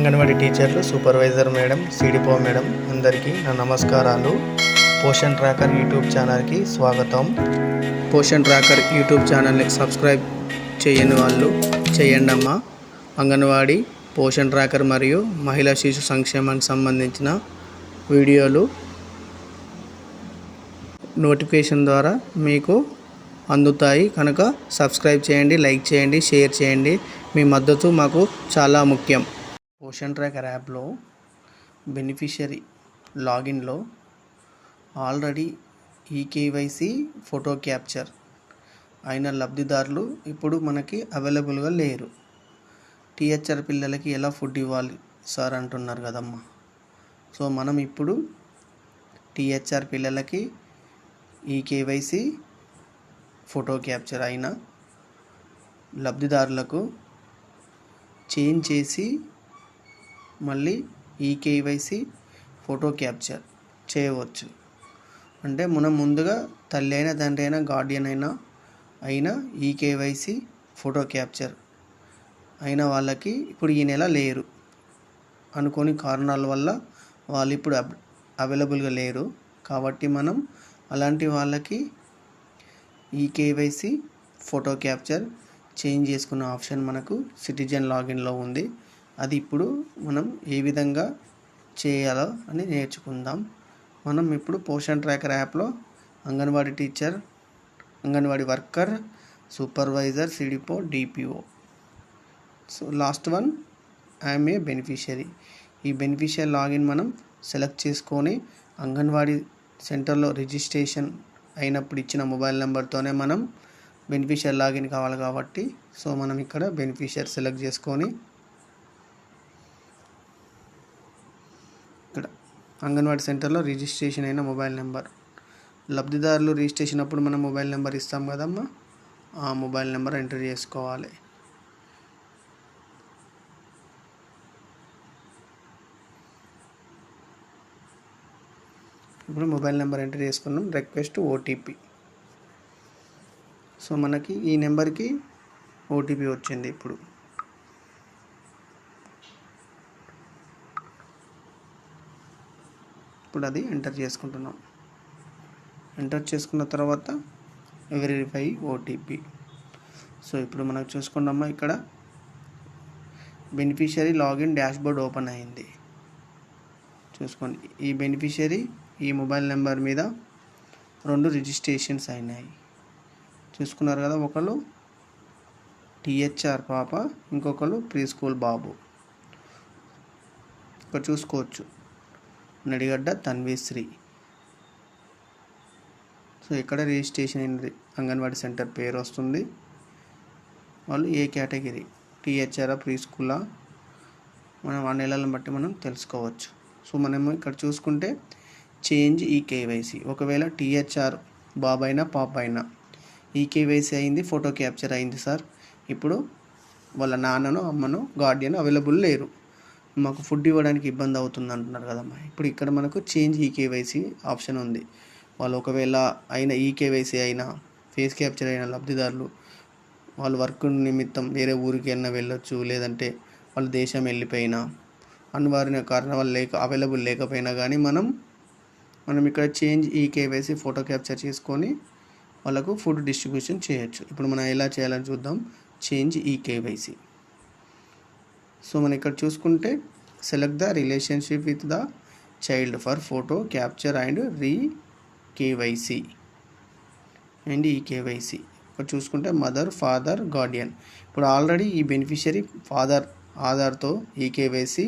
అంగన్వాడీ టీచర్లు supervisor madam సిడిపో madam అందరికీ నా నమస్కారాలు. పోషన్ ట్రాకర్ యూట్యూబ్ ఛానల్కి స్వాగతం. పోషన్ ట్రాకర్ యూట్యూబ్ ఛానల్ని సబ్స్క్రైబ్ చేయని వాళ్ళు చేయండి అమ్మా అంగన్వాడీ పోషన్ ట్రాకర్ మరియు మహిళా శిశు సంక్షేమానికి సంబంధించిన వీడియోలు నోటిఫికేషన్ ద్వారా మీకు అందుతాయి. కనుక సబ్స్క్రైబ్ చేయండి లైక్ చేయండి షేర్ చేయండి. మీ మద్దతు మాకు చాలా ముఖ్యం. ఓషన్ ట్రాకర్ యాప్లో బెనిఫిషరీ లాగిన్లో ఆల్రెడీ ఈకేవైసీ ఫోటో క్యాప్చర్ అయిన లబ్ధిదారులు ఇప్పుడు మనకి అవైలబుల్గా లేరు. టీహెచ్ఆర్ పిల్లలకి ఎలా ఫుడ్ ఇవ్వాలి సార్ అంటున్నారు కదమ్మా? సో మనం ఇప్పుడు టీహెచ్ఆర్ పిల్లలకి ఈ కేవైసీ ఫోటో క్యాప్చర్ అయిన లబ్ధిదారులకు చేంజ్ చేసి మళ్ళీ ఈ కేవైసీ ఫోటో క్యాప్చర్ చేయవచ్చు. అంటే మనం ముందుగా తల్లి అయినా తండ్రి అయినా గార్డియన్ అయినా అయినా ఈ కేవైసీ ఫోటో క్యాప్చర్ అయిన వాళ్ళకి ఇప్పుడు ఈ నెల లేరు. అనుకోని కారణాల వల్ల వాళ్ళు ఇప్పుడు అబ్ అవైలబుల్గా లేరు. కాబట్టి మనం అలాంటి వాళ్ళకి e KYC photo capture change చేసుకున్న ఆప్షన్ మనకు సిటిజన్ లాగిన్లో ఉంది. అది ఇప్పుడు మనం ఏ విధంగా చేయాలో అని నేర్చుకుందాం. మనం ఇప్పుడు పోషన్ ట్రాకర్ యాప్లో anganwadi teacher anganwadi worker supervisor CDPO DPO. So last one I'm a beneficiary. ఈ బెనిఫిషియరీ లాగిన్ మనం సెలెక్ట్ చేసుకొని అంగన్వాడీ సెంటర్లో రిజిస్ట్రేషన్ అయినప్పుడు ఇచ్చిన మొబైల్ నెంబర్తోనే మనం బెనిఫిషియర్ లాగిన్ కావాలి కాబట్టి సో మనం ఇక్కడ బెనిఫిషియర్ సెలెక్ట్ చేసుకొని అంగన్వాడీ సెంటర్లో రిజిస్ట్రేషన్ అయిన మొబైల్ నెంబర్. లబ్ధిదారులు రిజిస్ట్రేషన్ అప్పుడు మనం మొబైల్ నెంబర్ ఇస్తాం కదమ్మా? ఆ మొబైల్ నెంబర్ ఎంటర్ చేసుకోవాలి. ఇప్పుడు మొబైల్ నెంబర్ ఎంటర్ చేసుకున్నాం. Request OTP. సో మనకి ఈ నెంబర్కి ఓటీపీ వచ్చింది ఇప్పుడు. ఇప్పుడు అది ఎంటర్ చేసుకుంటున్నాం. ఎంటర్ చేసుకున్న తర్వాత వెరిఫై ఓటీపీ. సో ఇప్పుడు మనకు చూసుకున్నామా ఇక్కడ? బెనిఫిషియరీ లాగిన్ డాష్బోర్డ్ ఓపెన్ అయింది. చూసుకోండి. ఈ బెనిఫిషియరీ ఈ మొబైల్ నెంబర్ మీద రెండు రిజిస్ట్రేషన్స్ అయినాయి. చూసుకున్నారు కదా ఒకళ్ళు టీహెచ్ఆర్ పాప ఇంకొకరు ప్రీ స్కూల్ బాబు. ఇక్కడ చూసుకోవచ్చు. నడిగడ్డ తన్వీశ్రీ సో ఇక్కడ రిజిస్ట్రేషన్ అయింది అంగన్వాడీ సెంటర్ పేరు వస్తుంది. వాళ్ళు ఏ కేటగిరీ? టీహెచ్ఆర్ ప్రీ స్కూలా మనం ఆ నెలలను బట్టి మనం తెలుసుకోవచ్చు. సో మనము ఇక్కడ చూసుకుంటే చేంజ్ ఈ కేవైసీ. ఒకవేళ టీహెచ్ఆర్ బాబు అయినా పాప అయినా ఈ కేవైసీ అయింది ఫోటో క్యాప్చర్ అయింది సార్. ఇప్పుడు వాళ్ళ నాన్నను అమ్మను గార్డియన్ అవైలబుల్ లేరు. మాకు ఫుడ్ ఇవ్వడానికి ఇబ్బంది అవుతుంది అంటున్నారు కదమ్మా. ఇప్పుడు ఇక్కడ మనకు చేంజ్ ఈ కేవైసీ ఆప్షన్ ఉంది. వాళ్ళు ఒకవేళ అయిన ఈ కేవైసీ అయినా ఫేస్ క్యాప్చర్ అయిన లబ్ధిదారులు వాళ్ళు వర్క్ నిమిత్తం వేరే ఊరికి అయినా వెళ్ళొచ్చు లేదంటే వాళ్ళ దేశం వెళ్ళిపోయినా అనివార్య కారణం వల్ల లేక అవైలబుల్ లేకపోయినా కానీ మనం మనం ఇక్కడ చేంజ్ ఈ కేవైసీ ఫోటో క్యాప్చర్ చేసుకొని వాళ్ళకు ఫుడ్ డిస్ట్రిబ్యూషన్ చేయొచ్చు. ఇప్పుడు మనం ఎలా చేయాలని చూద్దాం. చేంజ్ ఈ కేవైసీ సో మనం ఇక్కడ చూసుకుంటే select the relationship with the child for photo capture and re KYC and e KYC ఇక్కడ చూసుకుంటే మదర్ ఫాదర్ గార్డియన్ ఇప్పుడు ఆల్రెడీ ఈ బెనిఫిషియరీ ఫాదర్ ఆధార్తో e KYC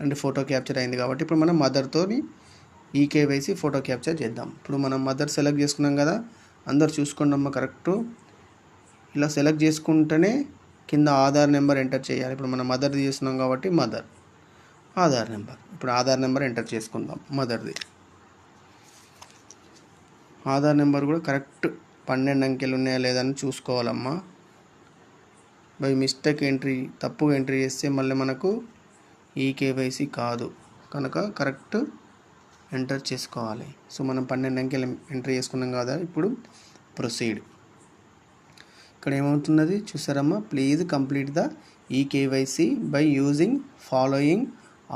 and photo capture అయింది కాబట్టి ఇప్పుడు మనం మదర్తోని ఈ కేవైసీ ఫోటో క్యాప్చర్ చేద్దాం. ఇప్పుడు మనం మదర్ సెలెక్ట్ చేసుకున్నాం కదా అందరు చూసుకోండి అమ్మ కరెక్ట్ ఇలా సెలెక్ట్ చేసుకుంటేనే కింద ఆధార్ నెంబర్ ఎంటర్ చేయాలి. ఇప్పుడు మనం మదర్ది చేస్తున్నాం కాబట్టి మదర్. ఆధార్ నెంబర్. ఇప్పుడు ఆధార్ నెంబర్ ఎంటర్ చేసుకుందాం. మదర్ది. ఆధార్ నెంబర్ కూడా కరెక్ట్ పన్నెండు అంకెలు ఉన్నాయా లేదని చూసుకోవాలమ్మా. బై మిస్టేక్ ఎంట్రీ తప్పుగా ఎంట్రీ చేస్తే మళ్ళీ మనకు ఈ కేవైసీ కాదు. కనుక కరెక్ట్ ఎంటర్ చేసుకోవాలి. సో మనం పన్నెండు అంకెలు ఎంట్రీ చేసుకున్నాం కదా ఇప్పుడు ప్రొసీడ్. ఇక్కడ ఏమవుతున్నది చూసారమ్మా please complete the e KYC by using following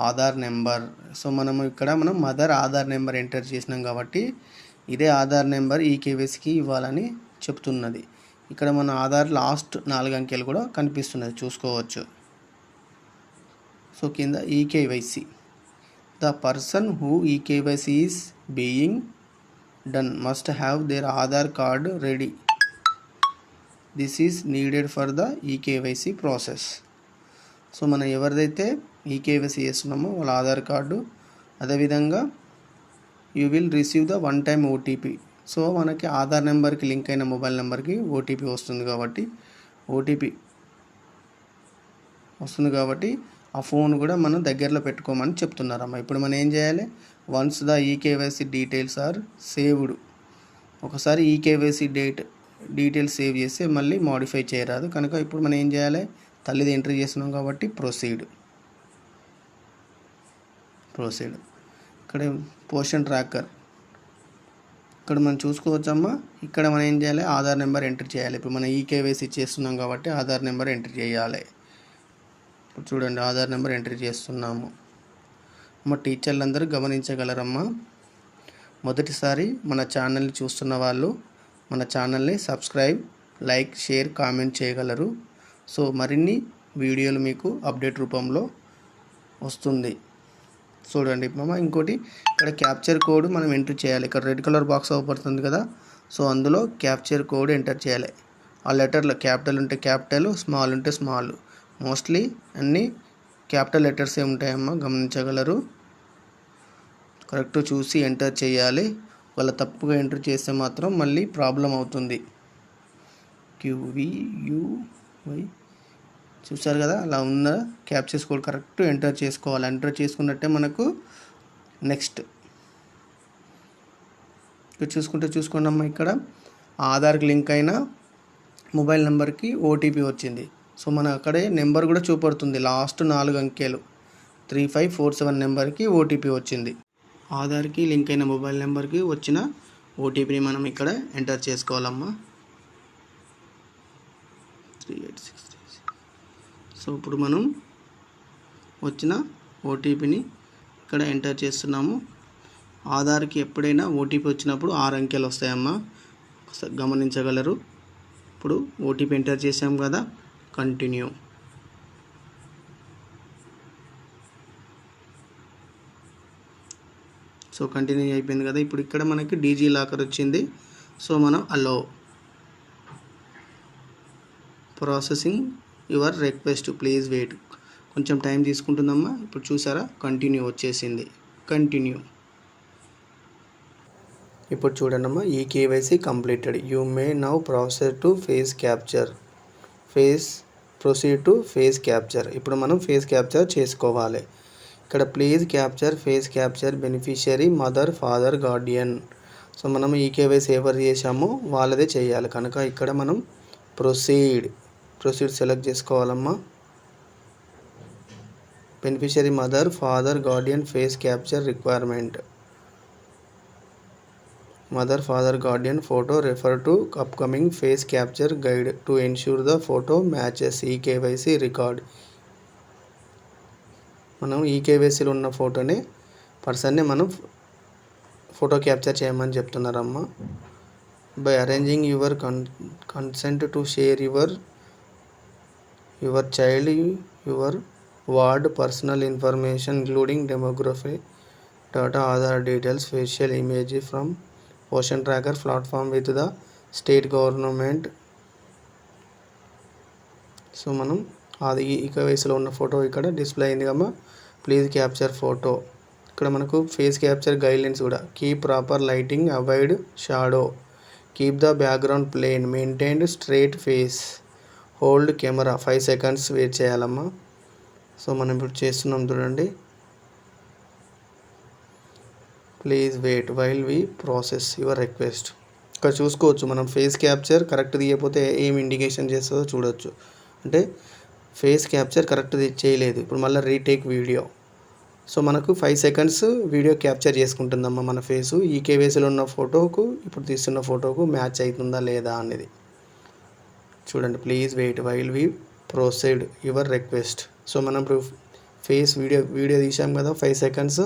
Aadhaar number. So మనం ఇక్కడ మనం మదర్ ఆధార్ నెంబర్ ఎంటర్ చేసినాం కాబట్టి ఇదే ఆధార్ నెంబర్ ఈ కేవైసీకి ఇవ్వాలని చెప్తున్నది. ఇక్కడ మన ఆధార్ లాస్ట్ నాలుగు అంకెలు కూడా కనిపిస్తున్నది చూసుకోవచ్చు. సో కింద eKYC the person who eKYC is being done must have their Aadhaar card ready this is needed for the eKYC process so మనం ఎవరిదైతే ఈకేవైసీ చేస్తున్నామో వాళ్ళ ఆధార్ కార్డు అదేవిధంగా you will receive the one time OTP so మనకి ఆధార్ నెంబర్కి link అయిన mobile నెంబర్కి ఓటీపీ వస్తుంది కాబట్టి ఓటీపీ వస్తుంది కాబట్టి ఆ ఫోన్ కూడా మనం దగ్గరలో పెట్టుకోమని చెప్తున్నారమ్మా. ఇప్పుడు మనం ఏం చేయాలి? Once the eKYC details are saved ఒకసారి ఈకేవైసీ డేట్ డీటెయిల్స్ సేవ్ చేస్తే మళ్ళీ మాడిఫై చేయరాదు. కనుక ఇప్పుడు మనం ఏం చేయాలి? తల్లిది ఎంట్రీ చేస్తున్నాం కాబట్టి ప్రొసీడ్ ప్రొసీడ్ ఇక్కడ పోషన్ ట్రాకర్ ఇక్కడ మనం చూసుకోవచ్చమ్మా. ఇక్కడ మనం ఏం చేయాలి? ఆధార్ నెంబర్ ఎంటర్ చేయాలి. ఇప్పుడు మనం ఈకేవైసీ చేస్తున్నాం కాబట్టి ఆధార్ నెంబర్ ఎంటర్ చేయాలి. ఇప్పుడు చూడండి ఆధార్ నెంబర్ ఎంటర్ చేస్తున్నాము. అమ్మ టీచర్లందరూ గమనించగలరమ్మా. మొదటిసారి మన ఛానల్ని చూస్తున్న వాళ్ళు మన ఛానల్ని సబ్స్క్రైబ్ లైక్ షేర్ కామెంట్ చేయగలరు. సో మరిన్ని వీడియోలు మీకు అప్డేట్ రూపంలో వస్తుంది. చూడండి మామ ఇంకోటి ఇక్కడ క్యాప్చర్ కోడ్ మనం ఎంటర్ చేయాలి. ఇక్కడ రెడ్ కలర్ బాక్స్ అవపడుతుంది కదా. సో అందులో క్యాప్చర్ కోడ్ ఎంటర్ చేయాలి. ఆ లెటర్లో క్యాపిటల్ ఉంటే క్యాపిటల్ స్మాల్ ఉంటే స్మాల్. మోస్ట్లీ అన్నీ క్యాపిటల్ లెటర్సే ఉంటాయమ్మా గమనించగలరు. కరెక్ట్ చూసి ఎంటర్ చేయాలి. వాళ్ళ తప్పుగా ఎంటర్ చేస్తే మాత్రం మళ్ళీ ప్రాబ్లం అవుతుంది. క్యూవియువై చూసారు కదా? అలా ఉన్న క్యాప్చర్స్ కోడ్ కరెక్ట్ ఎంటర్ చేసుకోవాలి. ఎంటర్ చేసుకున్నట్టే మనకు నెక్స్ట్. ఇక్కడ చూసుకుంటే చూసుకోండి ఇక్కడ. ఆధార్కి లింక్ అయిన మొబైల్ నెంబర్కి ఓటీపీ వచ్చింది. సో మన అక్కడే నెంబర్ కూడా చూపడుతుంది లాస్ట్ నాలుగు అంకెలు. త్రీ ఫైవ్ ఫోర్ సెవెన్ నెంబర్కి ఓటీపీ వచ్చింది. ఆధార్కి లింక్ అయిన మొబైల్ నెంబర్కి వచ్చిన ఓటీపీని మనం ఇక్కడ ఎంటర్ చేసుకోవాలమ్మా. త్రీ ఎయిట్ సిక్స్ సో ఇప్పుడు మనం వచ్చిన ఓటీపీని ఇక్కడ ఎంటర్ చేస్తున్నాము. ఆధార్కి ఎప్పుడైనా ఓటీపీ వచ్చినప్పుడు ఆరు అంకెలు వస్తాయమ్మా. గమనించగలరు. ఇప్పుడు ఓటీపీ ఎంటర్ చేసాం కదా. కంటిన్యూ. సో కంటిన్యూ అయిపోయింది కదా. ఇప్పుడు ఇక్కడ మనకి డీజీ లాకర్ వచ్చింది. సో మనం అలో processing your request please wait కొంచెం టైం తీసుకుంటుందమ్మా. ఇప్పుడు చూసారా? కంటిన్యూ వచ్చేసింది. కంటిన్యూ ఇప్పుడు చూడండమ్మా. E KYC completed you may now process to face capture face proceed to face capture ఇప్పుడు మనం ఫేస్ క్యాప్చర్ చేసుకోవాలి. ఇక్కడ please capture face capture beneficiary mother father guardian so మనం ఈ ఎవరు చేసామో వాళ్ళదే చేయాలి. కనుక ఇక్కడ మనం proceed proceed select చేసుకోవాలమ్మా. Beneficiary mother father guardian face capture requirement mother father guardian photo refer to upcoming face capture guide to ensure the photo matches e KYC record మనం ఈ కేవైసీలో ఉన్న ఫోటోని పర్సన్ని మనం ఫోటో క్యాప్చర్ చేయమని చెప్తున్నారమ్మ. By arranging your con consent to share your your child your ward personal information including demography data Aadhaar details facial image from Poshan tracker platform with the state government so మనం అది ఇక వయసులో ఉన్న photo ఇక్కడ display అయింది కమ్మా. Please capture photo ఇక్కడ మనకు face capture guidelines కూడా. Keep proper lighting avoid shadow keep the background plain maintained straight face hold camera five seconds wait చేయాలమ్మా. సో మనం ఇప్పుడు చేస్తున్నాం చూడండి. Please wait while we process your request ఇక్కడ చూసుకోవచ్చు. మనం ఫేస్ క్యాప్చర్ కరెక్ట్ తీయకపోతే ఏం ఇండికేషన్ చేస్తుందో చూడొచ్చు. అంటే ఫేస్ క్యాప్చర్ కరెక్ట్ చేయలేదు. ఇప్పుడు మళ్ళీ రీటేక్ వీడియో. సో మనకు ఫైవ్ సెకండ్స్ వీడియో క్యాప్చర్ చేసుకుంటుందమ్మా మన ఫేసు. ఈ కేవైసీలో ఉన్న ఫోటోకు ఇప్పుడు తీస్తున్న ఫోటోకు మ్యాచ్ అవుతుందా లేదా అనేది. చూడండి please wait while we proceed your request. So మనం ఇప్పుడు ఫేస్ వీడియో వీడియో తీసాం కదా ఫైవ్ సెకండ్స్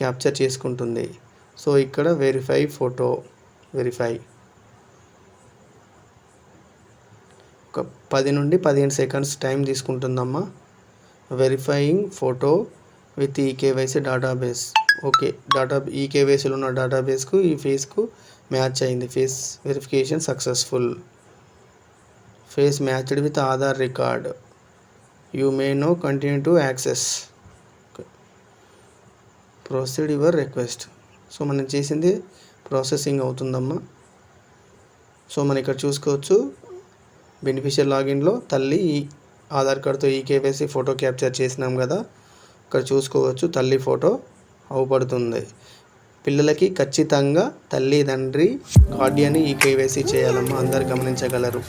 క్యాప్చర్ చేసుకుంటుంది. సో ఇక్కడ వెరిఫై ఫోటో వెరిఫై. ఒక పది నుండి పదిహేను seconds time తీసుకుంటుందమ్మా. Verifying photo with eKYC database. Okay data ఈకేవైసీలో ఉన్న డేటాబేస్కు ఈ ఫేస్కు మ్యాచ్ అయింది. Face verification successful. Face matched with Aadhaar record. You may now continue to access. Proceed your request. So మనం చేసింది ప్రాసెసింగ్ అవుతుందమ్మా. సో మనం ఇక్కడ చూసుకోవచ్చు. బెనిఫిషియల్ లాగిన్లో తల్లి ఈ ఆధార్ కార్డ్తో ఈ కేవైసీ ఫోటో క్యాప్చర్ చేసినాం కదా ఇక్కడ చూసుకోవచ్చు తల్లి ఫోటో అవుపడుతుంది. పిల్లలకి ఖచ్చితంగా తల్లి తండ్రి గార్డియన్ ఈ కేవైసీ చేయాలమ్మా అందరు గమనించగలరు.